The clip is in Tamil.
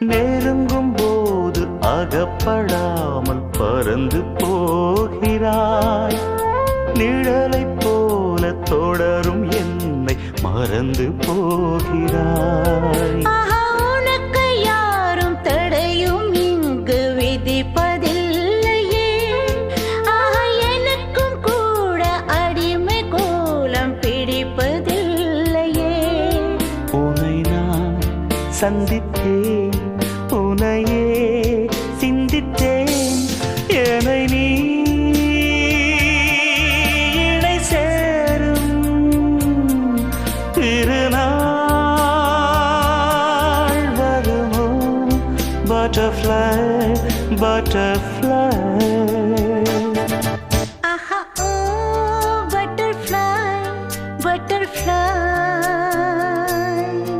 நெருங்கும் போது அகப்படாமல் பறந்து போகிறாய். நிழலை போல தொடரும் என்னை மறந்து போகிறாய். சந்தித்தேன். உனையே சிந்தித்தேன். என்னை நீ இணை சேரும். திருநாள் வருமோ? Butterfly butterfly butterfly.